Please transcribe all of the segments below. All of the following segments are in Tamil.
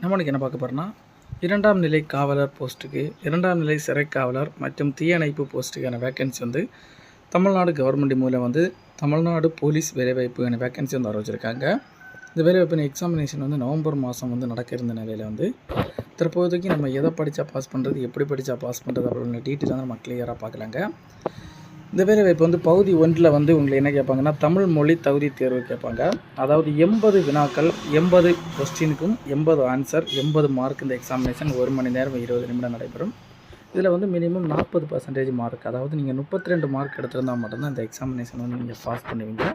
நம்ம என்ன பார்க்க போகிறோம்னா இரண்டாம் நிலை காவலர் போஸ்ட்டுக்கு இரண்டாம் நிலை சிறை காவலர் மற்றும் தீயணைப்பு போஸ்ட்டுக்கான வேக்கன்சி வந்து தமிழ்நாடு கவர்மெண்ட் மூலம் வந்து தமிழ்நாடு போலீஸ் வேலைவாய்ப்புக்கான வேக்கன்சி வந்து ஆரம்பிச்சிருக்காங்க இந்த வேலைவாய்ப்பின் எக்ஸாமினேஷன் வந்து நவம்பர் மாதம் வந்து நடக்க இருந்த நிலையில் வந்து தற்போதைக்கு நம்ம எதை படித்தா பாஸ் பண்ணுறது எப்படி படித்தா பாஸ் பண்ணுறது அப்படின்னு டீட்டெயில் வந்து நம்ம கிளியராக பார்க்கலாங்க. இந்த வேலைவாய்ப்பு வந்து பகுதி ஒன்றில் வந்து உங்களை என்ன கேட்பாங்கன்னா தமிழ் மொழி தகுதி தேர்வு கேட்பாங்க. அதாவது எண்பது வினாக்கள் எண்பது கொஸ்டினுக்கும் எண்பது ஆன்சர் எண்பது மார்க் இந்த எக்ஸாமினேஷன் ஒரு மணி நேரம் இருபது நிமிடம் நடைபெறும். இதில் வந்து மினிமம் நாற்பது பர்சன்டேஜ் மார்க் அதாவது நீங்கள் முப்பத்தி ரெண்டு மார்க் எடுத்திருந்தால் மட்டும்தான் இந்த எக்ஸாமினேஷன் வந்து நீங்கள் பாஸ் பண்ணுவீங்க.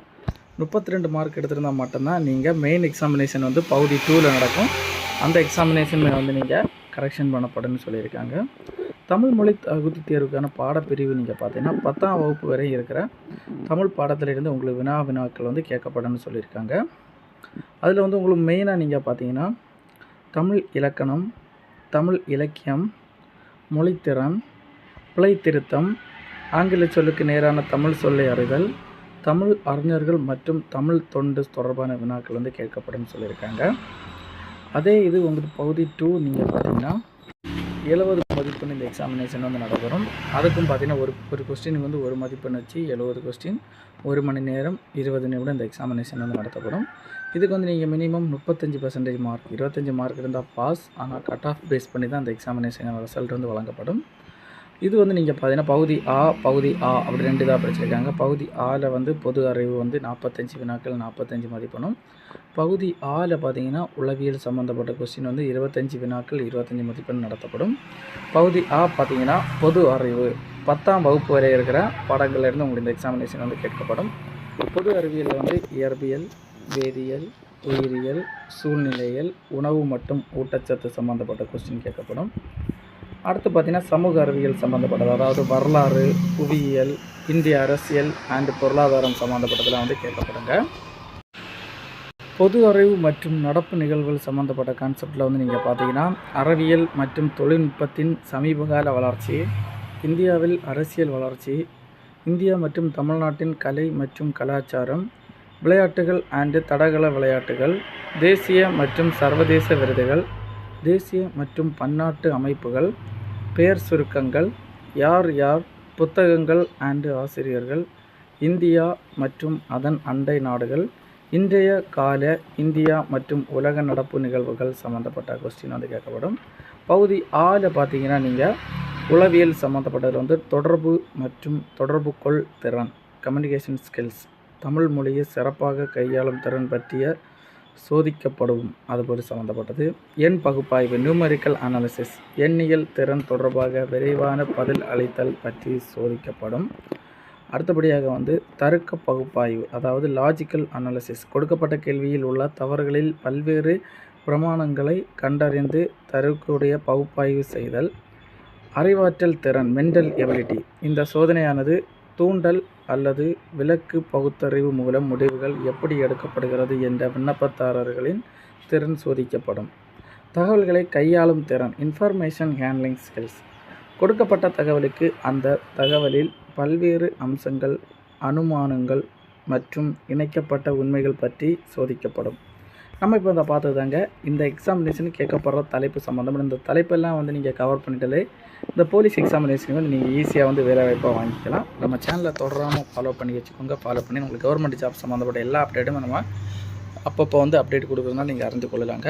முப்பத்தி ரெண்டு மார்க் எடுத்திருந்தால் மட்டும்தான் நீங்கள் மெயின் எக்ஸாமினேஷன் வந்து பகுதி டூவில் நடக்கும். அந்த எக்ஸாமினேஷன் வந்து நீங்கள் கரெக்ஷன் பண்ணப்படும்னு சொல்லியிருக்காங்க. தமிழ் மொழி தகுதி தேர்வுக்கான பாடப்பிரிவு நீங்கள் பார்த்தீங்கன்னா பத்தாம் வகுப்பு வரை இருக்கிற தமிழ் பாடத்திலிருந்து உங்களுக்கு வினா வினாக்கள் வந்து கேட்கப்படும்னு சொல்லியிருக்காங்க. அதில் வந்து உங்களுக்கு மெயினாக நீங்கள் பார்த்தீங்கன்னா தமிழ் இலக்கணம் தமிழ் இலக்கியம் மொழித்திறன் பிழை திருத்தம் ஆங்கில சொல்லுக்கு நேரான தமிழ் சொல்லை அறிதல் தமிழ் அறிஞர்கள் மற்றும் தமிழ் தொண்டு தொடர்பான வினாக்கள் வந்து கேட்கப்படும் சொல்லியிருக்காங்க. அதே இது உங்களுக்கு பகுதி டூ நீங்கள் பார்த்தீங்கன்னா எழுபது மதிப்பெண் இந்த எக்ஸாமினேஷன் வந்து நடைபெறும் அதுக்கும் பார்த்தீங்கன்னா ஒரு ஒரு கொஸ்டினுக்கு வந்து ஒரு மதிப்பெண் வச்சு எழுபது கொஸ்டின் ஒரு மணி நேரம் இருபது நிமிடம் இந்த எக்ஸாமினேஷன் வந்து நடத்தப்படும். இதுக்கு வந்து நீங்கள் மினிமம் முப்பத்தஞ்சு பர்சன்டேஜ் மார்க் இருபத்தஞ்சி மார்க் இருந்தால் பாஸ் ஆனால் கட் ஆஃப் பேஸ் பண்ணி தான் அந்த எக்ஸாமினேஷன் ரிசல்ட் வந்து வழங்கப்படும். இது வந்து நீங்கள் பார்த்தீங்கன்னா பகுதி ஆ பகுதி ஆ அப்படி ரெண்டு தான் படிச்சிருக்காங்க பகுதி ஆல வந்து பொது அறிவு வந்து நாற்பத்தஞ்சு வினாக்கள் நாற்பத்தஞ்சு மதிப்பெண்ணும். பகுதி ஆல பார்த்தீங்கன்னா உளவியல் சம்மந்தப்பட்ட கொஸ்டின் வந்து இருபத்தஞ்சி வினாக்கள் இருபத்தஞ்சி மதிப்பெண் நடத்தப்படும். பகுதி ஆ பார்த்தீங்கன்னா பொது அறிவு. பத்தாம் வகுப்பு வரை இருக்கிற பாடங்கள்லேருந்து உங்களுக்கு இந்த எக்ஸாமினேஷன் வந்து கேட்கப்படும். பொது அறிவியலில் வந்து இயற்பியல் வேதியியல் உயிரியல் சூழ்நிலையியல் உணவு மற்றும் ஊட்டச்சத்து சம்மந்தப்பட்ட கொஸ்டின் கேட்கப்படும். அடுத்து பார்த்திங்கன்னா சமூக அறிவியல் சம்மந்தப்பட்டது அதாவது வரலாறு புவியியல் இந்திய அரசியல் அண்டு பொருளாதாரம் சம்மந்தப்பட்டதெல்லாம் வந்து கேட்கப்படுங்க. பொது அறிவு மற்றும் நடப்பு நிகழ்வுகள் சம்மந்தப்பட்ட கான்செப்டில் வந்து நீங்கள் பார்த்தீங்கன்னா அறிவியல் மற்றும் தொழில்நுட்பத்தின் சமீபகால வளர்ச்சி இந்தியாவில் அரசியல் வளர்ச்சி இந்தியா மற்றும் தமிழ்நாட்டின் கலை மற்றும் கலாச்சாரம் விளையாட்டுகள் அண்டு தடகள விளையாட்டுகள் தேசிய மற்றும் சர்வதேச விருதுகள் தேசிய மற்றும் பன்னாட்டு அமைப்புகள் பெயர் சுருக்கங்கள் யார் யார் புத்தகங்கள் அண்டு ஆசிரியர்கள் இந்தியா மற்றும் அதன் அண்டை நாடுகள் இன்றைய கால இந்தியா மற்றும் உலக நடப்பு நிகழ்வுகள் சம்மந்தப்பட்ட கொஸ்டின் வந்து கேட்கப்படும். பகுதி ஆல பார்த்தீங்கன்னா நீங்கள் உளவியல் சம்மந்தப்பட்டதில் வந்து தொடர்பு மற்றும் தொடர்புகொள் திறன் கம்யூனிகேஷன் ஸ்கில்ஸ் தமிழ் மொழியை சிறப்பாக கையாளும் திறன் பற்றிய சோதிக்கப்படும். அதுபோல் சம்மந்தப்பட்டது எண் பகுப்பாய்வு நியூமரிக்கல் அனாலிசிஸ் எண்ணியல் திறன் தொடர்பாக விரைவான பதில் அளித்தல் பற்றி சோதிக்கப்படும். அடுத்தபடியாக வந்து தருக்க பகுப்பாய்வு அதாவது லாஜிக்கல் அனாலிசிஸ் கொடுக்கப்பட்ட கேள்வியில் உள்ள தவறுகளில் பல்வேறு பிரமாணங்களை கண்டறிந்து தருக்குடைய பகுப்பாய்வு செய்தல். அறிவாற்றல் திறன் மென்டல் எபிலிட்டி இந்த சோதனையானது தூண்டல் அல்லது விலக்கு பகுத்தறிவு மூலம் முடிவுகள் எப்படி எடுக்கப்படுகிறது என்ற விண்ணப்பதாரர்களின் திறன் சோதிக்கப்படும். தகவல்களை கையாளும் திறன் இன்ஃபர்மேஷன் ஹேண்ட்லிங் ஸ்கில்ஸ் கொடுக்கப்பட்ட தகவலுக்கு அந்த தகவலில் பல்வேறு அம்சங்கள் அனுமானங்கள் மற்றும் இணைக்கப்பட்ட உண்மைகள் பற்றி சோதிக்கப்படும். நம்ம இப்போ இதை பார்த்ததாங்க இந்த எக்ஸாமினேஷன் கேட்கப்படுற தலைப்பு சம்மந்தம் இந்த தலைப்பெல்லாம் வந்து நீங்கள் கவர் பண்ணிட்டாலே இந்த போலீஸ் எக்ஸாமினேஷன் வந்து நீங்கள் ஈஸியாக வந்து வேலை வாய்ப்பாக வாங்கிக்கலாம். நம்ம சேனலை தொடராமல் ஃபாலோ பண்ணி வச்சுக்கோங்க. ஃபாலோ பண்ணி உங்களுக்கு கவர்மெண்ட் ஜாப் சம்மந்தப்பட்ட எல்லா அப்டேட்டும் நம்ம அப்பப்போ வந்து அப்டேட் கொடுக்குறதுனால நீங்கள் அறிந்து கொள்ளலாங்க.